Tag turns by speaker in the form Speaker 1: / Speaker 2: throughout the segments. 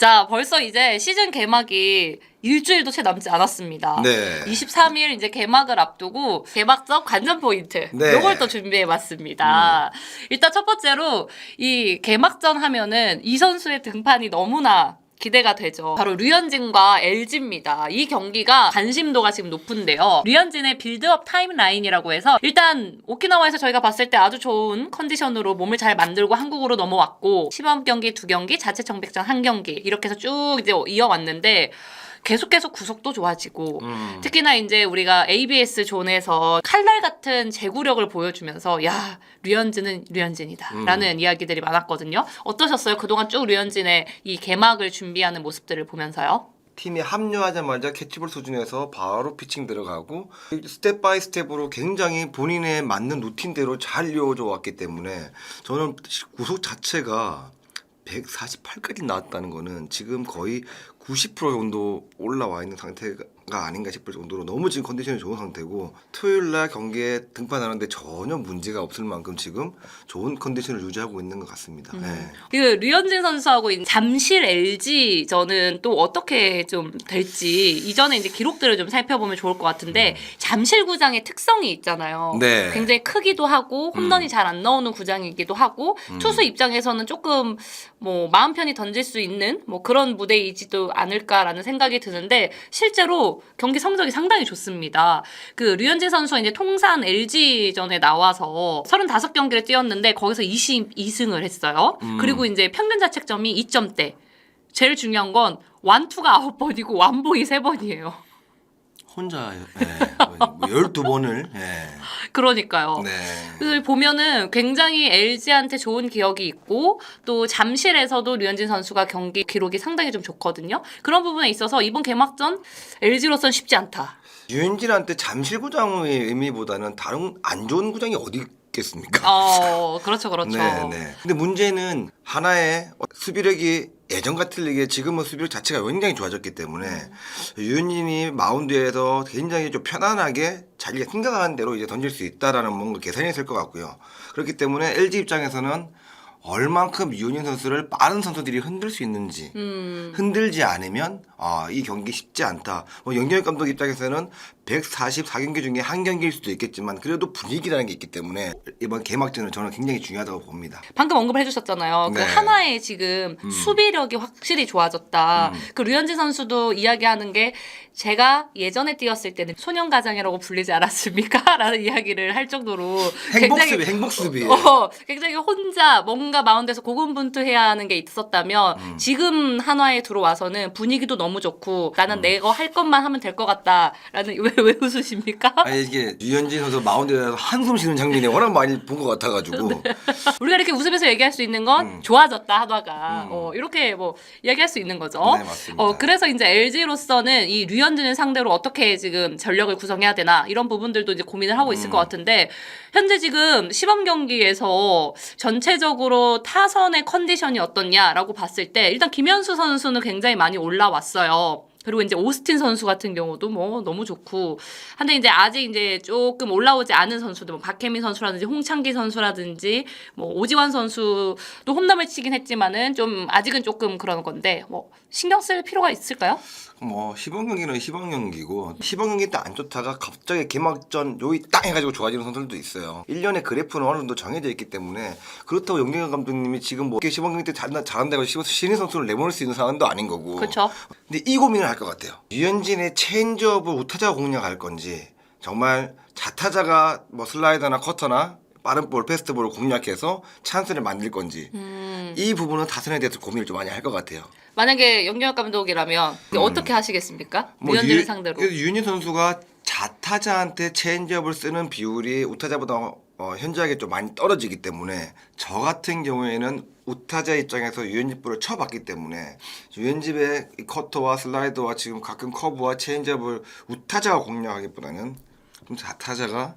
Speaker 1: 자, 벌써 이제 시즌 개막이 일주일도 채 남지 않았습니다.
Speaker 2: 네.
Speaker 1: 23일 이제 개막을 앞두고 개막적 관전 포인트
Speaker 2: 네.
Speaker 1: 요걸 또 준비해 봤습니다. 일단 첫 번째로 이 개막전 하면은 이 선수의 등판이 너무나 기대가 되죠. 바로 류현진과 LG입니다. 이 경기가 관심도가 지금 높은데요. 류현진의 빌드업 타임라인이라고 해서 일단 오키나와에서 저희가 봤을 때 아주 좋은 컨디션으로 몸을 잘 만들고 한국으로 넘어왔고 시범 경기 두 경기, 자체 청백전 한 경기 이렇게 해서 쭉 이제 이어왔는데 계속 계속 구속도 좋아지고
Speaker 2: 음.
Speaker 1: 특히나 이제 우리가 ABS 존에서 칼날 같은 제구력을 보여주면서 야 류현진은 류현진이다라는 이야기들이 많았거든요. 어떠셨어요? 그동안 쭉 류현진의 이 개막을 준비하는 모습들을 보면서요.
Speaker 2: 팀에 합류하자마자 캐치볼 수준에서 바로 피칭 들어가고 스텝 바이 스텝으로 굉장히 본인의 맞는 루틴대로 잘 이어져 왔기 때문에 저는 구속 자체가 148까지 나왔다는 거는 지금 거의 90% 정도 올라와 있는 상태가 아닌가 싶을 정도로 너무 지금 컨디션이 좋은 상태고 토요일 날 경기에 등판하는데 전혀 문제가 없을 만큼 지금 좋은 컨디션을 유지하고 있는 것 같습니다. 네.
Speaker 1: 그 류현진 선수하고 이 잠실 LG전은 또 어떻게 좀 될지 이전에 이제 기록들을 좀 살펴보면 좋을 것 같은데 잠실 구장의 특성이 있잖아요.
Speaker 2: 네.
Speaker 1: 굉장히 크기도 하고 홈런이 잘안 나오는 구장이기도 하고 투수 입장에서는 조금 뭐 마음 편히 던질 수 있는 뭐 그런 무대이지도 않을까라는 생각이 드는데 실제로 경기 성적이 상당히 좋습니다. 그 류현진 선수가 이제 통산 LG전에 나와서 35경기를 뛰었는데 거기서 22승을 했어요. 그리고 이제 평균 자책점이 2점대. 제일 중요한 건 완투가 9번이고 완봉이 3번이에요.
Speaker 2: 혼자 예, 뭐 12번을 예.
Speaker 1: 그러니까요.
Speaker 2: 네.
Speaker 1: 그 보면은 굉장히 LG한테 좋은 기억이 있고 또 잠실에서도 류현진 선수가 경기 기록이 상당히 좀 좋거든요. 그런 부분에 있어서 이번 개막전 LG로선 쉽지 않다.
Speaker 2: 유현진한테 잠실구장의 의미보다는 다른 안 좋은 구장이 어디 있겠습니까?
Speaker 1: 어, 그렇죠, 그렇죠.
Speaker 2: 네, 네. 근데 문제는 하나의 수비력이 예전 같은 리그에 지금은 수비력 자체가 굉장히 좋아졌기 때문에 유현진이 마운드에서 굉장히 좀 편안하게 자기가 생각하는 대로 이제 던질 수 있다라는 뭔가 계산이 있을 것 같고요. 그렇기 때문에 LG 입장에서는 얼만큼 유현진 선수를 빠른 선수들이 흔들 수 있는지
Speaker 1: 음,
Speaker 2: 흔들지 않으면 아, 이 경기 쉽지 않다. 뭐 영경혁 감독 입장에서는 144경기 중에 한 경기일 수도 있겠지만 그래도 분위기라는 게 있기 때문에 이번 개막전은 저는 굉장히 중요하다고 봅니다.
Speaker 1: 방금 언급을 해주셨잖아요.
Speaker 2: 네.
Speaker 1: 그 하나의 지금 수비력이 확실히 좋아졌다.
Speaker 2: 음.
Speaker 1: 그 류현진 선수도 이야기하는 게 제가 예전에 뛰었을 때는 소년가장이라고 불리지 않았습니까? 라는 이야기를 할 정도로
Speaker 2: 행복수비, 행복수비.
Speaker 1: 어, 굉장히 혼자 뭔가 마운드에서 고군분투해야 하는 게 있었다면
Speaker 2: 음.
Speaker 1: 지금 한화에 들어와서는 분위기도 너무 좋고 나는
Speaker 2: 음.
Speaker 1: 내가 할 것만 하면 될 것 같다라는 왜, 왜 웃으십니까?
Speaker 2: 아니 이게 유현진 선수 마운드에서 한숨 쉬는 장면이 워낙 많이 본 것 같아가지고
Speaker 1: 우리가 이렇게 웃으면서 얘기할 수 있는 건
Speaker 2: 음.
Speaker 1: 좋아졌다 한화가
Speaker 2: 음.
Speaker 1: 어, 이렇게 뭐 이야기할 수 있는 거죠.
Speaker 2: 네, 맞습니다.
Speaker 1: 어, 그래서 이제 LG로서는 이 류현진을 상대로 어떻게 지금 전력을 구성해야 되나 이런 부분들도 이제 고민을 하고 있을
Speaker 2: 음.
Speaker 1: 것 같은데 현재 지금 시범 경기에서 전체적으로 타선의 컨디션이 어떻냐라고 봤을 때 일단 김현수 선수는 굉장히 많이 올라왔어요. 그리고 이제 오스틴 선수 같은 경우도 뭐 너무 좋고 한데 이제 아직 이제 조금 올라오지 않은 선수들 뭐 박혜민 선수라든지 홍창기 선수라든지 뭐 오지환 선수도 홈런을 치긴 했지만은 좀 아직은 조금 그런 건데 뭐 신경 쓸 필요가 있을까요?
Speaker 2: 뭐 시범 경기는 시범 경기고 시범 경기 때 안 좋다가 갑자기 개막전 요이 땅 해가지고 좋아지는 선수들도 있어요. 1년의 그래프는 어느 정도 정해져 있기 때문에 그렇다고 영경현 감독님이 지금 뭐 시범 경기 때 잘, 잘한다고 시- 신인 선수를 내보낼 수 있는 상황도 아닌 거고.
Speaker 1: 그렇죠.
Speaker 2: 근데 이 고민을 할것 같아요. 유현진의 체인지업을 우타자가 공략할 건지 정말 자타자가 뭐 슬라이더나 커터나 빠른 볼, 패스트 볼을 공략해서 찬스를 만들 건지
Speaker 1: 음,
Speaker 2: 이 부분은 타선에 대해서 고민을 좀 많이 할 것 같아요.
Speaker 1: 만약에 영경혁 감독이라면 어떻게 하시겠습니까?
Speaker 2: 뭐
Speaker 1: 류현진을
Speaker 2: 유-
Speaker 1: 상대로.
Speaker 2: 그래서 선수가 자타자한테 체인지업을 쓰는 비율이 우타자보다 어, 현저하게 좀 많이 떨어지기 때문에 저 같은 경우에는 우타자 입장에서 유현집부를 쳐봤기 때문에 이 커터와 슬라이더와 지금 가끔 커브와 체인지업을 우타자가 공략하기보다는 좀 자타자가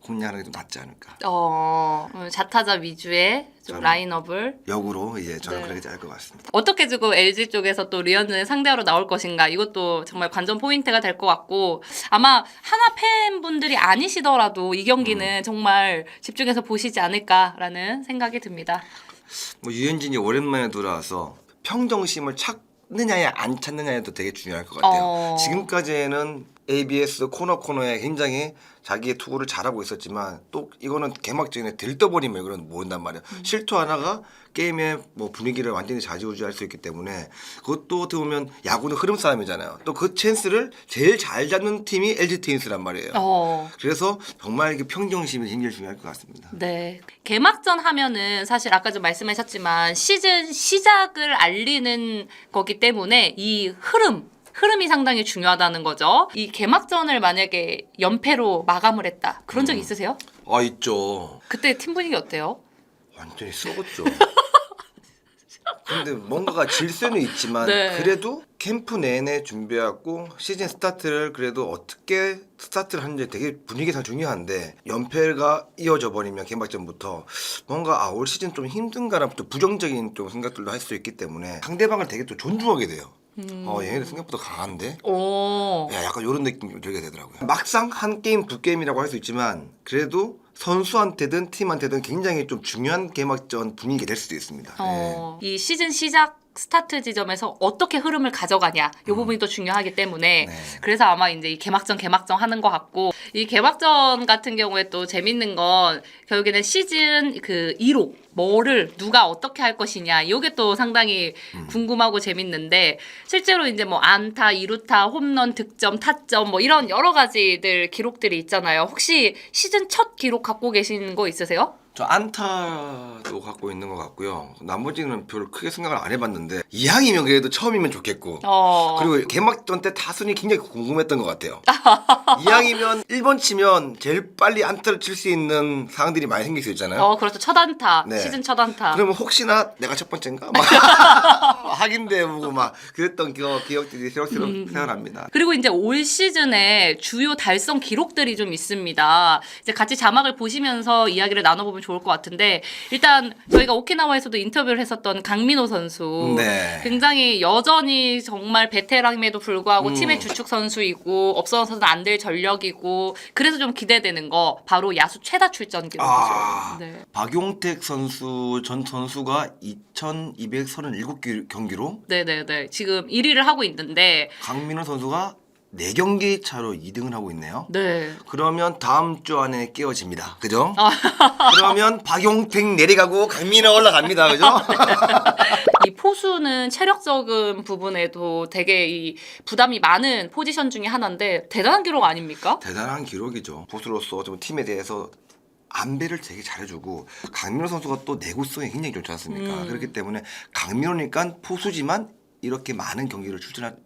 Speaker 2: 공략하는 게 좀 낫지 않을까.
Speaker 1: 어, 음, 자타자 위주의 좀 라인업을
Speaker 2: 역으로 이제 저는
Speaker 1: 네.
Speaker 2: 그렇게 짤 것 같습니다.
Speaker 1: 어떻게 지금 LG 쪽에서 또 류현진을 상대하러 나올 것인가 이것도 정말 관전 포인트가 될 것 같고 아마 하나 팬분들이 아니시더라도 이
Speaker 2: 음.
Speaker 1: 경기는 정말 집중해서 보시지 않을까라는 생각이 듭니다.
Speaker 2: 뭐 유현진이 오랜만에 돌아와서 평정심을 착 찾느냐에 안 찾느냐에도 되게 중요할 것 같아요.
Speaker 1: 어.
Speaker 2: 지금까지는 ABS 코너 코너에 굉장히 자기의 투구를 잘하고 있었지만 또 이거는 개막전에 들떠버리면 이건 모른단 말이에요.
Speaker 1: 음.
Speaker 2: 실투 하나가 게임의 뭐 분위기를 완전히 좌지우지할 수 있기 때문에 그것도 어떻게 보면 야구는 흐름 싸움이잖아요. 또 그 찬스를 제일 잘 잡는 팀이 LG 트윈스란 말이에요.
Speaker 1: 어.
Speaker 2: 그래서 정말 이게 평정심이 굉장히 중요할 것 같습니다.
Speaker 1: 네. 개막전 하면은 사실 아까 좀 말씀하셨지만 시즌 시작을 알리는 거기 때문에 이 흐름 흐름이 상당히 중요하다는 거죠. 이 개막전을 만약에 연패로 마감을 했다. 그런
Speaker 2: 음.
Speaker 1: 적 있으세요?
Speaker 2: 아 있죠.
Speaker 1: 그때 팀 분위기 어때요?
Speaker 2: 완전히 썩었죠. 근데 뭔가가 질서는 있지만
Speaker 1: 네.
Speaker 2: 그래도 캠프 내내 준비하고 시즌 스타트를 그래도 어떻게 스타트를 하는지 되게 분위기상 중요한데 연패가 이어져 버리면 개막전부터 뭔가 아 올 시즌 좀 힘든가라는 또 부정적인 좀 생각들도 할 수 있기 때문에 상대방을 되게 또 존중하게 돼요.
Speaker 1: 음.
Speaker 2: 어 얘네들 생각보다 강한데
Speaker 1: 오.
Speaker 2: 야, 약간 이런 느낌이 들게 되더라고요. 막상 한 게임 두 게임이라고 할 수 있지만 그래도 선수한테든 팀한테든 굉장히 좀 중요한 개막전 분위기가 될 수도 있습니다. 예.
Speaker 1: 어, 이 시즌 시작 스타트 지점에서 어떻게 흐름을 가져가냐 이 부분이 또 중요하기 때문에
Speaker 2: 음. 네.
Speaker 1: 그래서 아마 이제 이 개막전 개막전 하는 것 같고 이 개막전 같은 경우에 또 재밌는 건 결국에는 시즌 그 2로 뭐를 누가 어떻게 할 것이냐 이게 또 상당히
Speaker 2: 음.
Speaker 1: 궁금하고 재밌는데 실제로 이제 뭐 안타, 이루타, 홈런, 득점, 타점 뭐 이런 여러 가지들 기록들이 있잖아요. 혹시 시즌 첫 기록 갖고 계신 거 있으세요?
Speaker 2: 저 안타도 갖고 있는 것 같고요. 나머지는 별로 크게 생각을 안 해봤는데 이왕이면 그래도 처음이면 좋겠고.
Speaker 1: 어.
Speaker 2: 그리고 개막전 때 타순이 굉장히 궁금했던 것 같아요. 이왕이면 1번 치면 제일 빨리 안타를 칠 수 있는 상황들이 많이 생길 수 있잖아요.
Speaker 1: 어, 그렇죠. 첫 안타.
Speaker 2: 네.
Speaker 1: 시즌 첫 안타.
Speaker 2: 그러면 혹시나 내가 첫 번째인가? 막 확인돼 보고 막 그랬던 기억, 기억들이 새록새록
Speaker 1: 음.
Speaker 2: 생각납니다.
Speaker 1: 그리고 이제 올 시즌에 주요 달성 기록들이 좀 있습니다. 이제 같이 자막을 보시면서 이야기를 나눠보면 좋을 것 같은데 일단 저희가 오키나와에서도 인터뷰를 했었던 강민호 선수
Speaker 2: 네.
Speaker 1: 굉장히 여전히 정말 베테랑임에도 불구하고
Speaker 2: 음.
Speaker 1: 팀의 주축 선수이고 없어서는 안 될 전력이고 그래서 좀 기대되는 거 바로 야수 최다 출전 기록이죠.
Speaker 2: 아.
Speaker 1: 네.
Speaker 2: 박용택 선수 전 선수가 2,237경기로
Speaker 1: 네네네. 지금 1위를 하고 있는데
Speaker 2: 강민호 선수가 4경기 차로 2등을 하고 있네요.
Speaker 1: 네.
Speaker 2: 그러면 다음 주 안에 깨어집니다. 그죠?
Speaker 1: 아.
Speaker 2: 그러면 박용택 내려가고 강민호 올라갑니다. 그죠?
Speaker 1: 이 포수는 체력적인 부분에도 되게 이 부담이 많은 포지션 중에 하나인데 대단한 기록 아닙니까?
Speaker 2: 대단한 기록이죠. 보수로서 좀 팀에 대해서 안배를 되게 잘해주고 강민호 선수가 또 내구성이 굉장히 좋지 않습니까?
Speaker 1: 음.
Speaker 2: 그렇기 때문에 강민호니까 포수지만 이렇게 많은 경기를 출전할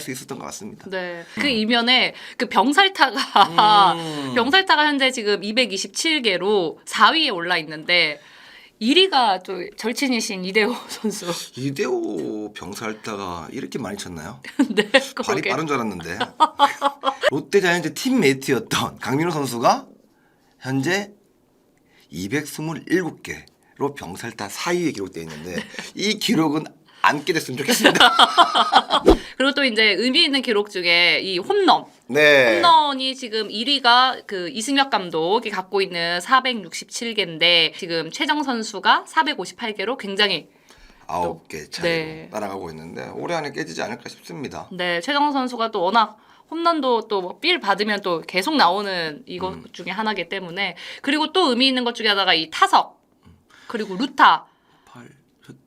Speaker 2: 수 있었던 것 같습니다.
Speaker 1: 네. 그 이면에 그 병살타가
Speaker 2: 음.
Speaker 1: 병살타가 현재 지금 227개로 4위에 올라 있는데 1위가 또 절친이신 이대호 선수.
Speaker 2: 이대호 병살다가 이렇게 많이 쳤나요?
Speaker 1: 네.
Speaker 2: 발이. 빠른 줄 알았는데 롯데 자이언츠 팀메이트였던 강민호 선수가 현재 227개로 병살타 4위에 기록되어 있는데 이 기록은 안 깨졌으면 좋겠습니다.
Speaker 1: 그리고 또 이제 의미 있는 기록 중에 이 홈런.
Speaker 2: 네.
Speaker 1: 홈런이 지금 1위가 그 이승엽 감독이 갖고 있는 467개인데 지금 최정 선수가 458개로 굉장히
Speaker 2: 아홉 개 차이로
Speaker 1: 네.
Speaker 2: 따라가고 있는데 올해 안에 깨지지 않을까 싶습니다.
Speaker 1: 네 최정 선수가 또 워낙 홈런도 또삘 받으면 또 계속 나오는 이것
Speaker 2: 음.
Speaker 1: 중에 하나기 때문에 그리고 또 의미 있는 것 중에 하나가 이 타석 그리고 루타
Speaker 2: 8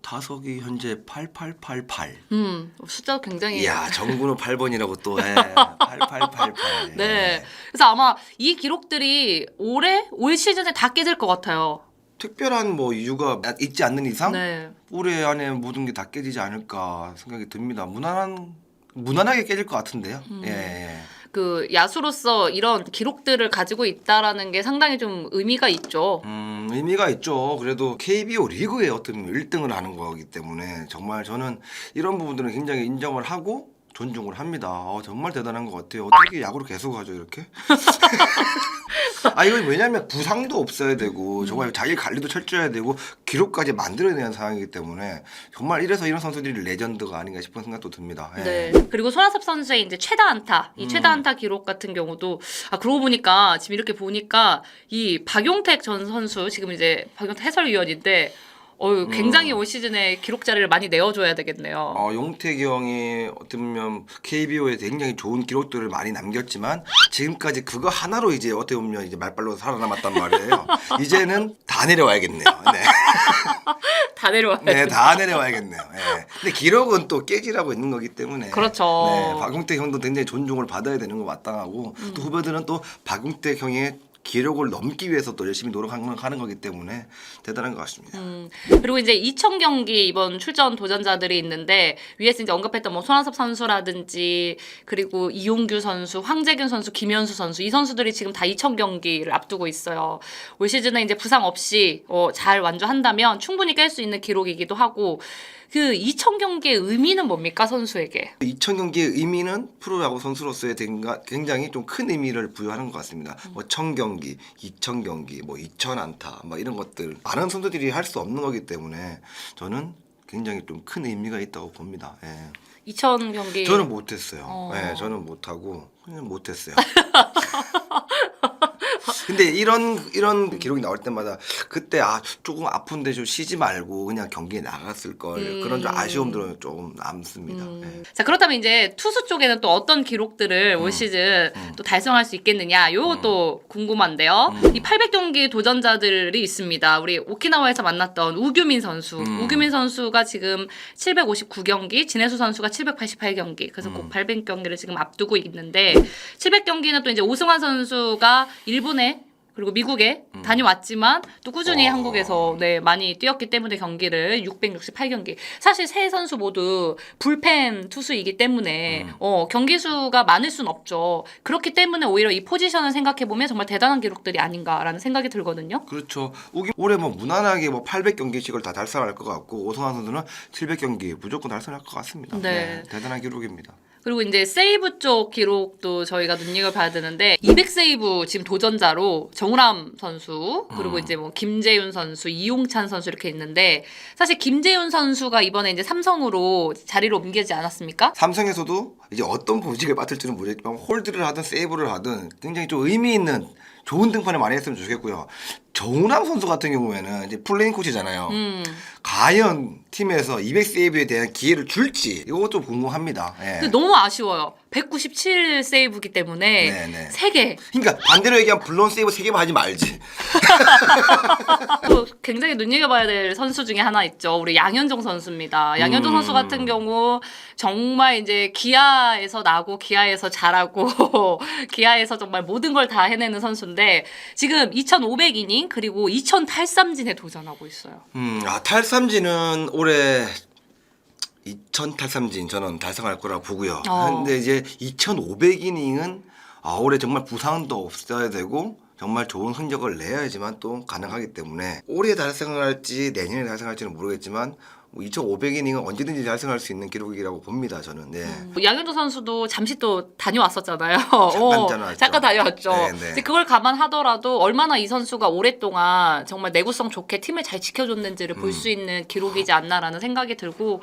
Speaker 2: 다석이 현재 8888.
Speaker 1: 음 숫자 굉장히
Speaker 2: 이야 정구는 8번이라고 또 해. 8888.
Speaker 1: 네 그래서 아마 이 기록들이 올해 올 시즌에 다 깨질 것 같아요.
Speaker 2: 특별한 뭐 이유가 있지 않는 이상
Speaker 1: 네.
Speaker 2: 올해 안에 모든 게 다 깨지지 않을까 생각이 듭니다. 무난한 무난하게 깨질 것 같은데요.
Speaker 1: 음.
Speaker 2: 예, 예.
Speaker 1: 그 야수로서 이런 기록들을 가지고 있다라는 게 상당히 좀 의미가 있죠.
Speaker 2: 음, 의미가 있죠. 그래도 KBO 리그의 어떤 1등을 하는 거기 때문에 정말 저는 이런 부분들은 굉장히 인정을 하고 존중을 합니다. 어, 정말 대단한 것 같아요. 어떻게 야구를 계속 하죠 이렇게? 아 이거 왜냐면 부상도 없어야 되고 정말 자기 관리도 철저해야 되고 기록까지 만들어내는 상황이기 때문에 정말 이래서 이런 선수들이 레전드가 아닌가 싶은 생각도 듭니다. 예.
Speaker 1: 네. 그리고 손아섭 선수의 이제 최다 안타, 이 최다 안타 기록 같은 경우도 아 그러고 보니까 지금 이렇게 보니까 이 박용택 전 선수 지금 이제 박용택 해설위원인데 어유 굉장히 올 시즌에 기록 자리를 많이 내어줘야 되겠네요.
Speaker 2: 어, 용택이 형이 어떻게 보면 KBO에 굉장히 좋은 기록들을 많이 남겼지만 지금까지 그거 하나로 이제 어떻게 보면 이제 말빨로 살아남았단 말이에요. 이제는 다 내려와야겠네요. 네.
Speaker 1: 다 내려와야
Speaker 2: 네,
Speaker 1: 돼.
Speaker 2: 다 내려와야겠네요. 예. 근데 기록은 또 깨지라고 있는 거기 때문에.
Speaker 1: 그렇죠.
Speaker 2: 네, 박용택 형도 굉장히 존중을 받아야 되는 거 마땅하고
Speaker 1: 음.
Speaker 2: 또 후배들은 또 박용택 형의 기록을 넘기 위해서 또 열심히 노력하는 하는 거기 때문에 대단한 것 같습니다.
Speaker 1: 음, 그리고 이제 2천 경기 이번 출전 도전자들이 있는데 위에서 이제 언급했던 뭐 손아섭 선수라든지 그리고 이용규 선수, 황재균 선수, 김현수 선수 이 선수들이 지금 다 2천 경기를 앞두고 있어요. 올 시즌에 이제 부상 없이 어, 잘 완주한다면 충분히 깰 수 있는 기록이기도 하고 그 2천 경기의 의미는 뭡니까 선수에게?
Speaker 2: 2천 경기의 의미는 프로야구 선수로서의 굉장히 좀 큰 의미를 부여하는 것 같습니다. 뭐 천 경기, 2천 경기, 뭐 2천 안타, 뭐 이런 것들 많은 선수들이 할 수 없는 거기 때문에 저는 굉장히 좀 큰 의미가 있다고 봅니다. 예.
Speaker 1: 2천 경기
Speaker 2: 저는 못했어요.
Speaker 1: 어.
Speaker 2: 예, 저는 못하고 그냥 못했어요. 근데 이런 이런 기록이 나올 때마다 그때 아 조금 아픈데 좀 쉬지 말고 그냥 경기에 나갔을 걸
Speaker 1: 음.
Speaker 2: 그런 좀 아쉬움들은 조금 남습니다. 예.
Speaker 1: 자 그렇다면 이제 투수 쪽에는 또 어떤 기록들을
Speaker 2: 음.
Speaker 1: 올 시즌 또 달성할 수 있겠느냐 요것도 궁금한데요.
Speaker 2: 음.
Speaker 1: 이 800경기 도전자들이 있습니다. 우리 오키나와에서 만났던 우규민 선수.
Speaker 2: 음.
Speaker 1: 우규민 선수가 지금 759경기, 진해수 선수가 788경기. 그래서
Speaker 2: 음.
Speaker 1: 꼭 800경기를 지금 앞두고 있는데 700경기는 또 이제 오승환 선수가 일본에 그리고 미국에 다녀왔지만 또 꾸준히
Speaker 2: 음. 와.
Speaker 1: 한국에서 네, 많이 뛰었기 때문에 경기를 668경기. 사실 세 선수 모두 불펜 투수이기 때문에
Speaker 2: 음.
Speaker 1: 어, 경기 수가 많을 순 없죠. 그렇기 때문에 오히려 이 포지션을 생각해 보면 정말 대단한 기록들이 아닌가라는 생각이 들거든요.
Speaker 2: 그렇죠. 우기 올해 뭐 무난하게 뭐 800경기씩을 다 달성할 것 같고 오승환 선수는 700경기 무조건 달성할 것 같습니다.
Speaker 1: 네.
Speaker 2: 대단한 기록입니다.
Speaker 1: 그리고 이제 세이브 쪽 기록도 저희가 눈여겨 봐야 되는데 200세이브 지금 도전자로 정우람 선수 그리고
Speaker 2: 음.
Speaker 1: 이제 뭐 김재윤 선수, 이용찬 선수 이렇게 있는데 사실 김재윤 선수가 이번에 이제 삼성으로 자리를 옮기지 않았습니까?
Speaker 2: 삼성에서도 이제 어떤 보직을 맡을지는 모르겠지만 홀드를 하든 세이브를 하든 굉장히 좀 의미 있는 좋은 등판을 많이 했으면 좋겠고요. 정우람 선수 같은 경우에는 이제 플레잉 코치잖아요.
Speaker 1: 음.
Speaker 2: 과연 팀에서 200 세이브에 대한 기회를 줄지 이것도 궁금합니다. 예.
Speaker 1: 근데 너무 아쉬워요. 197 세이브기 때문에
Speaker 2: 네네.
Speaker 1: 세 3개.
Speaker 2: 그러니까 반대로 얘기하면 블론 세이브 3개만 하지 말지.
Speaker 1: 또 굉장히 눈여겨봐야 될 선수 중에 하나 있죠. 우리 양현종 선수입니다. 양현종
Speaker 2: 음.
Speaker 1: 선수 같은 경우 정말 이제 기아에서 나고 기아에서 잘하고 기아에서 정말 모든 걸 다 해내는 선수인데 지금 2,500이닝 그리고 2,000 탈삼진에 도전하고 있어요.
Speaker 2: 음, 아, 탈삼진은 올해 2000 탈삼진 저는 달성할 거라고 보고요.
Speaker 1: 어.
Speaker 2: 근데 이제 2500이닝은 아, 올해 정말 부상도 없어야 되고 정말 좋은 성적을 내야지만 또 가능하기 때문에 올해 달성할지 내년에 달성할지는 모르겠지만 2500이닝은 언제든지 달성할 수 있는 기록이라고 봅니다. 저는. 네.
Speaker 1: 뭐 양현종 선수도 잠시 또 다녀왔었잖아요.
Speaker 2: 잠깐
Speaker 1: 어,
Speaker 2: 다녀왔죠.
Speaker 1: 잠깐 다녀왔죠.
Speaker 2: 네, 네.
Speaker 1: 근데 그걸 감안하더라도 얼마나 이 선수가 오랫동안 정말 내구성 좋게 팀을 잘 지켜줬는지를
Speaker 2: 음.
Speaker 1: 볼수 있는 기록이지 않나라는 생각이 들고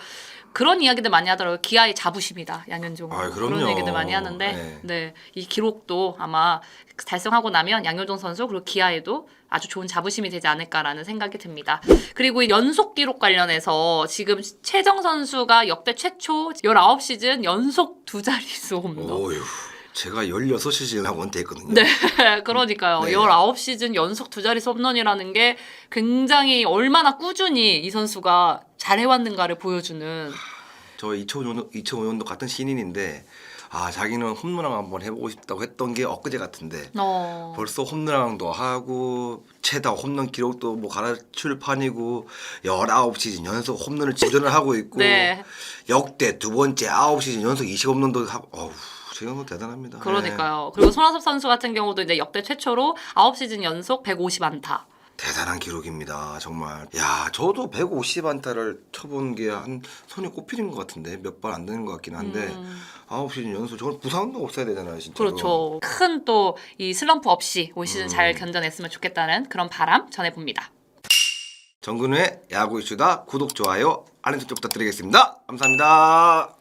Speaker 1: 그런 이야기들 많이 하더라고요. 기아의 자부심이다, 양현종.
Speaker 2: 아이,
Speaker 1: 그런
Speaker 2: 그럼요.
Speaker 1: 얘기들 많이 하는데,
Speaker 2: 네.
Speaker 1: 네. 이 기록도 아마 달성하고 나면 양현종 선수 그리고 기아에도 아주 좋은 자부심이 되지 않을까라는 생각이 듭니다. 그리고 이 연속 기록 관련해서 지금 최정 선수가 역대 최초 19시즌 연속 두 자릿수 홈런.
Speaker 2: 어휴. 제가 16시즌하고 은퇴했거든요.
Speaker 1: 네, 그러니까요.
Speaker 2: 네.
Speaker 1: 19시즌 연속 두 자릿수 홈런이라는 게 굉장히 얼마나 꾸준히 이 선수가 잘해왔는가를 보여주는
Speaker 2: 저 2005년, 2005년도 같은 신인인데 아 자기는 홈런왕 한번 해보고 싶다고 했던 게 엊그제 같은데
Speaker 1: 어,
Speaker 2: 벌써 홈런왕도 하고 최다 홈런 기록도 뭐 갈아칠 판이고 19시즌 연속 홈런을 도전을 하고 있고
Speaker 1: 네.
Speaker 2: 역대 두 번째 9시즌 연속 20홈런도 하고 어우 지금은 대단합니다.
Speaker 1: 그러니까요. 그리고 손아섭 선수 같은 경우도 이제 역대 최초로 9시즌 연속 150안타.
Speaker 2: 네, 대단한 기록입니다. 정말. 야, 저도 150 안타를 쳐본 게 한 손에 꼽히는 것 같은데 몇 번 안 되는 것 같긴 한데
Speaker 1: 음.
Speaker 2: 아홉 시즌 연속 저건 부상도 없어야 되잖아요, 진짜로.
Speaker 1: 그렇죠. 큰 또 이 슬럼프 없이 올 시즌
Speaker 2: 음.
Speaker 1: 잘 견뎌냈으면 좋겠다는 그런 바람 전해봅니다.
Speaker 2: 정근우의 야구 이슈다 구독 좋아요 알림 설정 부탁드리겠습니다. 감사합니다.